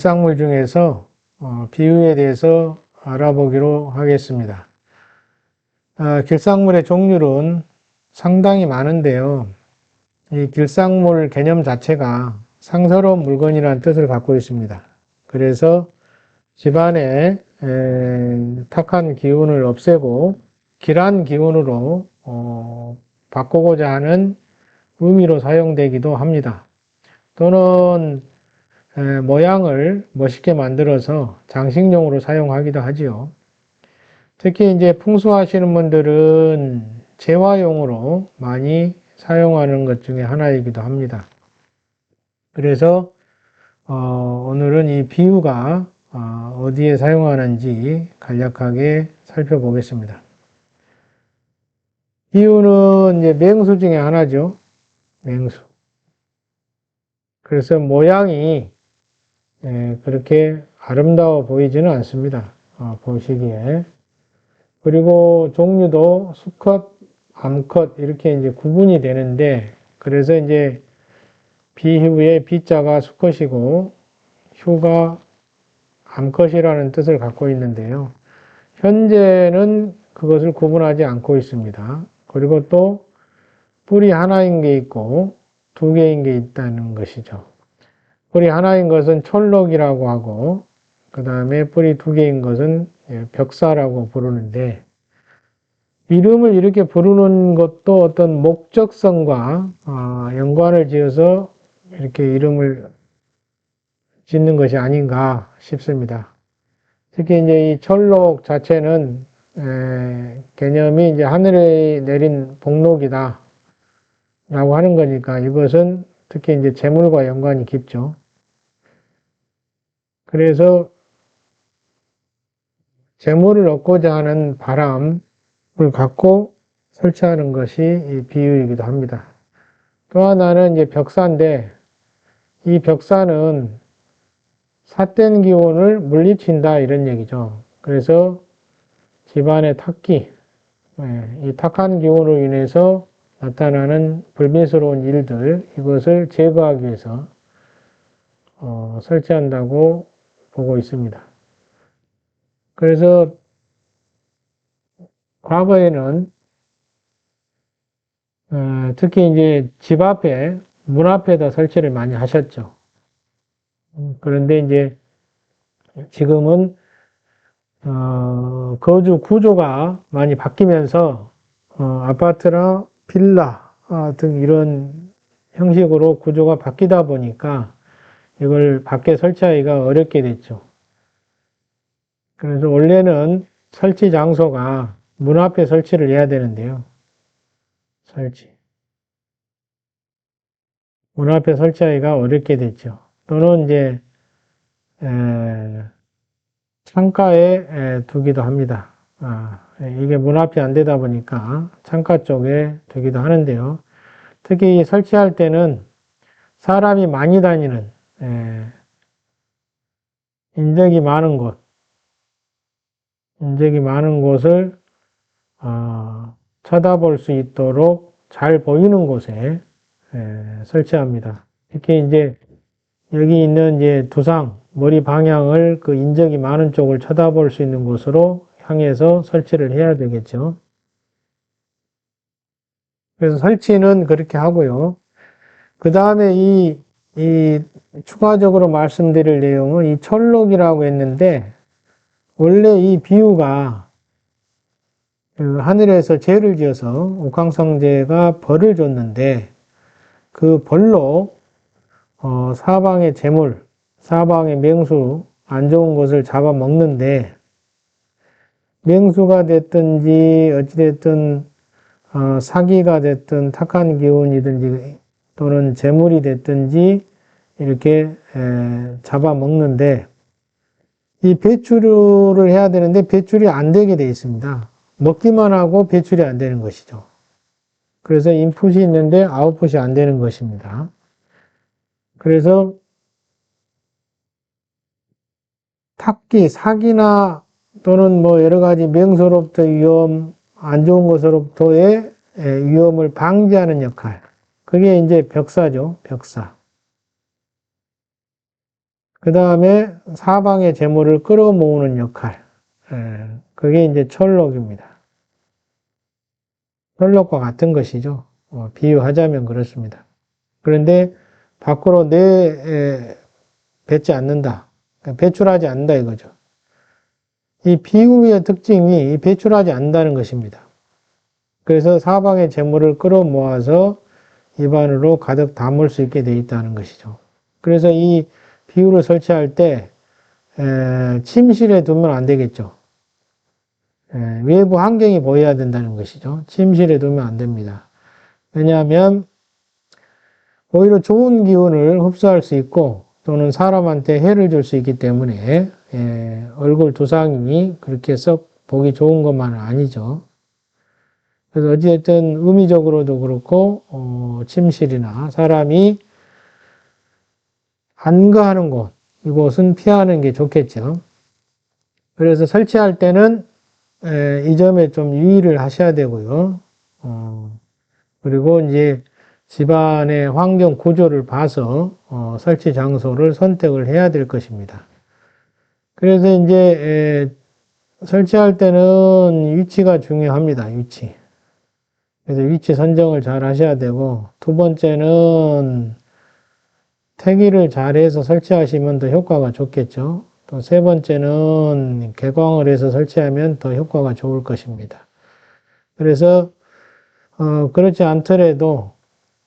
쌍물 중에서 어, 비유에 대해서 알아보기로 하겠습니다. 아, 길상물의 종류는 상당히 많은데요. 이 길상물 개념 자체가 상서로운 물건이라는 뜻을 갖고 있습니다. 그래서 집안에 에, 탁한 기운을 없애고 길한 기운으로 어, 바꾸고자 하는 의미로 사용되기도 합니다. 또는 에, 모양을 멋있게 만들어서 장식용으로 사용하기도 하지요. 특히 이제 풍수하시는 분들은 재화용으로 많이 사용하는 것 중에 하나이기도 합니다. 그래서 어, 오늘은 이 비유가 어, 어디에 사용하는지 간략하게 살펴보겠습니다. 비유는 이제 맹수 중에 하나죠. 맹수. 그래서 모양이 예, 그렇게 아름다워 보이지는 않습니다. 어, 보시기에. 그리고 종류도 수컷, 암컷 이렇게 이제 구분이 되는데 그래서 이제 비후의 비자가 수컷이고 휴가 암컷이라는 뜻을 갖고 있는데요. 현재는 그것을 구분하지 않고 있습니다. 그리고 또 뿔이 하나인 게 있고 두 개인 게 있다는 것이죠. 뿔이 하나인 것은 철록이라고 하고 그 다음에 뿔이 두 개인 것은 예, 벽사라고 부르는데 이름을 이렇게 부르는 것도 어떤 목적성과 아, 연관을 지어서 이렇게 이름을 짓는 것이 아닌가 싶습니다. 특히 이제 이 철록 자체는 에, 개념이 이제 하늘에 내린 복록이다 라고 하는 거니까 이것은 특히 이제 재물과 연관이 깊죠. 그래서 재물을 얻고자 하는 바람을 갖고 설치하는 것이 이 비유이기도 합니다. 또 하나는 이제 벽사인데 이 벽사는 삿된 기운을 물리친다 이런 얘기죠. 그래서 집안의 탁기, 예, 이 탁한 기운으로 인해서 나타나는 불미스러운 일들 이것을 제거하기 위해서 어, 설치한다고 보고 있습니다. 그래서 과거에는 어, 특히 이제 집 앞에 문 앞에다 설치를 많이 하셨죠. 음, 그런데 이제 지금은 어, 거주 구조가 많이 바뀌면서 어, 아파트나 빌라 아, 등 이런 형식으로 구조가 바뀌다 보니까 이걸 밖에 설치하기가 어렵게 됐죠. 그래서 원래는 설치 장소가 문 앞에 설치를 해야 되는데요. 설치. 문 앞에 설치하기가 어렵게 됐죠. 또는 이제 에, 창가에 에, 두기도 합니다. 아, 이게 문 앞이 안 되다 보니까 창가 쪽에 두기도 하는데요. 특히 설치할 때는 사람이 많이 다니는 에, 인적이 많은 곳, 인적이 많은 곳을 어, 쳐다볼 수 있도록 잘 보이는 곳에 에, 설치합니다. 특히 이제 여기 있는 이제 두상 머리 방향을 그 인적이 많은 쪽을 쳐다볼 수 있는 곳으로 향해서 설치를 해야 되겠죠. 그래서 설치는 그렇게 하고요. 그 다음에 이, 이 추가적으로 말씀드릴 내용은 이 철록이라고 했는데 원래 이 비유가 그 하늘에서 죄를 지어서 옥황성제가 벌을 줬는데 그 벌로 어, 사방의 재물, 사방의 맹수, 안 좋은 것을 잡아먹는데 맹수가 됐든지 어찌됐든 어, 사기가 됐든 탁한 기운이든지 또는 재물이 됐든지 이렇게 에, 잡아먹는데 이 배출을 해야 되는데 배출이 안 되게 돼 있습니다. 먹기만 하고 배출이 안 되는 것이죠. 그래서 인풋이 있는데 아웃풋이 안 되는 것입니다. 그래서 탁기, 사기나 또는 뭐 여러 가지 명소로부터 위험, 안 좋은 것으로부터의 위험을 방지하는 역할. 그게 이제 벽사죠. 벽사. 그 다음에 사방의 재물을 끌어모으는 역할. 예, 그게 이제 철록입니다. 철록과 같은 것이죠. 어, 비유하자면 그렇습니다. 그런데 밖으로 내 뱉지 않는다. 그러니까 배출하지 않는다 이거죠. 이 비유의 특징이 배출하지 않는다는 것입니다. 그래서 사방의 재물을 끌어모아서 입안으로 가득 담을 수 있게 되어 있다는 것이죠. 그래서 이 비유를 설치할 때 에, 침실에 두면 안 되겠죠. 에, 외부 환경이 보여야 된다는 것이죠. 침실에 두면 안 됩니다. 왜냐하면 오히려 좋은 기운을 흡수할 수 있고 또는 사람한테 해를 줄 수 있기 때문에 에, 얼굴 두상이 그렇게 썩 보기 좋은 것만은 아니죠. 그래서 어찌됐든 의미적으로도 그렇고 어, 침실이나 사람이 안가하는 곳 이곳은 피하는 게 좋겠죠. 그래서 설치할 때는 에, 이 점에 좀 유의를 하셔야 되고요. 어, 그리고 이제 집안의 환경 구조를 봐서 어, 설치 장소를 선택을 해야 될 것입니다. 그래서 이제 에, 설치할 때는 위치가 중요합니다. 위치. 그래서 위치 선정을 잘 하셔야 되고, 두 번째는 태기를 잘해서 설치하시면 더 효과가 좋겠죠. 또 세 번째는 개광을 해서 설치하면 더 효과가 좋을 것입니다. 그래서, 어, 그렇지 않더라도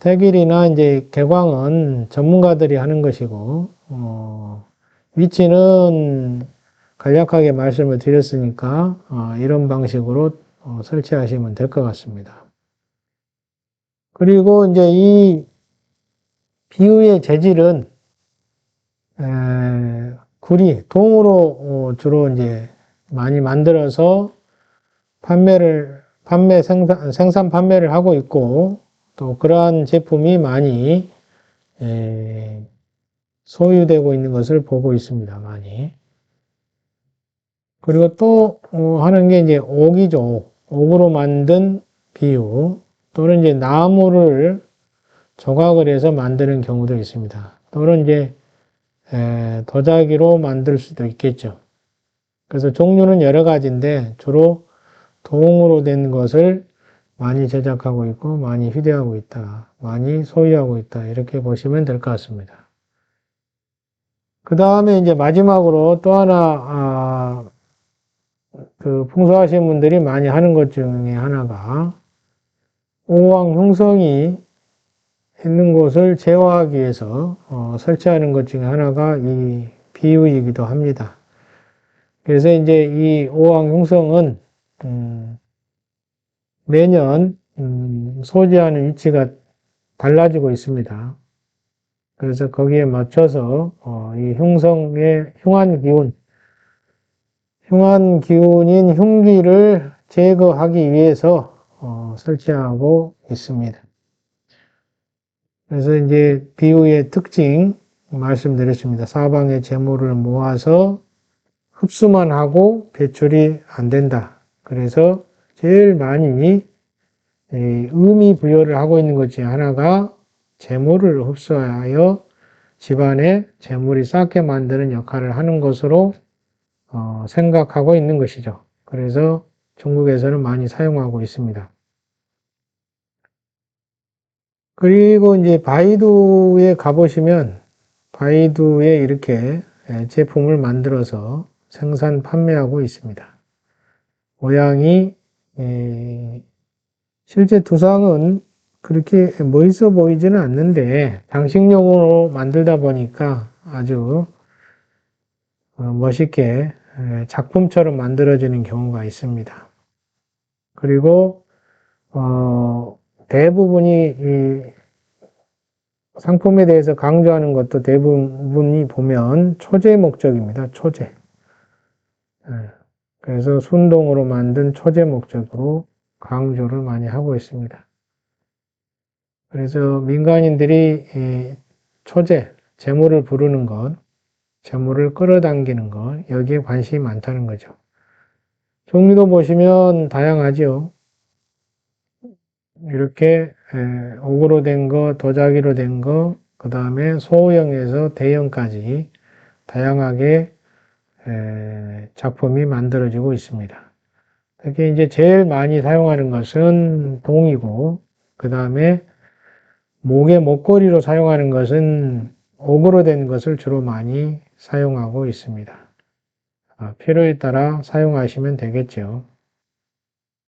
태길이나 이제 개광은 전문가들이 하는 것이고, 어, 위치는 간략하게 말씀을 드렸으니까, 어, 이런 방식으로 어, 설치하시면 될 것 같습니다. 그리고 이제 이 비유의 재질은 에, 구리, 동으로 어, 주로 이제 많이 만들어서 판매를 판매 생산 생산 판매를 하고 있고 또 그러한 제품이 많이 에, 소유되고 있는 것을 보고 있습니다. 많이. 그리고 또 어, 하는 게 이제 옥이죠. 옥으로 만든 비유. 또는 이제 나무를 조각을 해서 만드는 경우도 있습니다. 또는 이제 도자기로 만들 수도 있겠죠. 그래서 종류는 여러 가지인데 주로 동으로 된 것을 많이 제작하고 있고 많이 휴대하고 있다. 많이 소유하고 있다. 이렇게 보시면 될 것 같습니다. 그 다음에 이제 마지막으로 또 하나 아, 그 풍수하시는 분들이 많이 하는 것 중에 하나가 오왕 형성이 있는 곳을 제어하기 위해서 어, 설치하는 것 중에 하나가 이 비유이기도 합니다. 그래서 이제 이 오왕 형성은 음, 매년 음, 소지하는 위치가 달라지고 있습니다. 그래서 거기에 맞춰서 어, 이 흉성의 흉한 기운, 흉한 기운인 흉기를 제거하기 위해서 어, 설치하고 있습니다. 그래서 이제 비유의 특징 말씀드렸습니다. 사방의 재물을 모아서 흡수만 하고 배출이 안 된다. 그래서 제일 많이 의미 부여를 하고 있는 것 중에 하나가 재물을 흡수하여 집안에 재물이 쌓게 만드는 역할을 하는 것으로 어, 생각하고 있는 것이죠. 그래서 중국에서는 많이 사용하고 있습니다. 그리고 이제 바이두에 가보시면 바이두에 이렇게 예, 제품을 만들어서 생산 판매하고 있습니다. 모양이 예, 실제 두상은 그렇게 멋있어 보이지는 않는데 장식용으로 만들다 보니까 아주 어, 멋있게 예, 작품처럼 만들어지는 경우가 있습니다. 그리고 어, 대부분이 이 상품에 대해서 강조하는 것도 대부분이 보면 초제 목적입니다. 초제. 예. 그래서 순동으로 만든 초제 목적으로 강조를 많이 하고 있습니다. 그래서 민간인들이 초제, 재물을 부르는 것, 재물을 끌어당기는 것, 여기에 관심이 많다는 거죠. 종류도 보시면 다양하죠. 이렇게 옥으로 된 거, 도자기로 된 거, 그 다음에 소형에서 대형까지 다양하게 에, 작품이 만들어지고 있습니다. 특히 이제 제일 많이 사용하는 것은 동이고, 그 다음에 목의 목걸이로 사용하는 것은 옥으로 된 것을 주로 많이 사용하고 있습니다. 아, 필요에 따라 사용하시면 되겠죠.